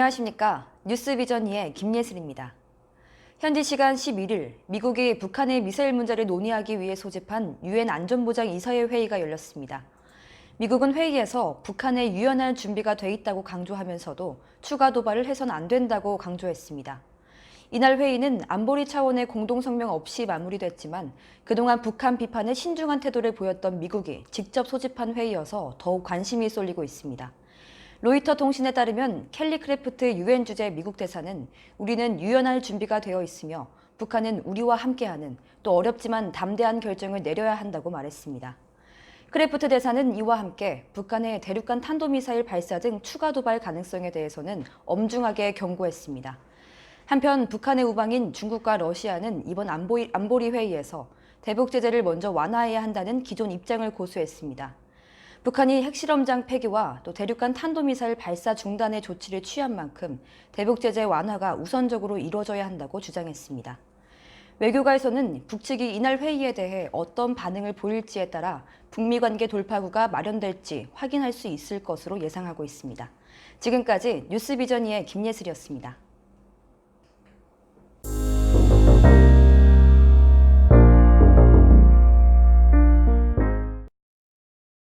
안녕하십니까. 뉴스비전이의 김예슬입니다. 현지 시간 11일 미국이 북한의 미사일 문제를 논의하기 위해 소집한 유엔 안전보장 이사회 회의가 열렸습니다. 미국은 회의에서 북한의 유연한 준비가 돼 있다고 강조하면서도 추가 도발을 해선 안 된다고 강조했습니다. 이날 회의는 안보리 차원의 공동성명 없이 마무리됐지만 그동안 북한 비판에 신중한 태도를 보였던 미국이 직접 소집한 회의여서 더욱 관심이 쏠리고 있습니다. 로이터 통신에 따르면 켈리 크래프트 유엔 주재 미국 대사는 우리는 유연할 준비가 되어 있으며 북한은 우리와 함께하는 또 어렵지만 담대한 결정을 내려야 한다고 말했습니다. 크래프트 대사는 이와 함께 북한의 대륙간 탄도미사일 발사 등 추가 도발 가능성에 대해서는 엄중하게 경고했습니다. 한편 북한의 우방인 중국과 러시아는 이번 안보리, 안보리 회의에서 대북 제재를 먼저 완화해야 한다는 기존 입장을 고수했습니다. 북한이 핵실험장 폐기와 또 대륙간 탄도미사일 발사 중단의 조치를 취한 만큼 대북 제재 완화가 우선적으로 이루어져야 한다고 주장했습니다. 외교가에서는 북측이 이날 회의에 대해 어떤 반응을 보일지에 따라 북미 관계 돌파구가 마련될지 확인할 수 있을 것으로 예상하고 있습니다. 지금까지 뉴스비전이의 김예슬이었습니다.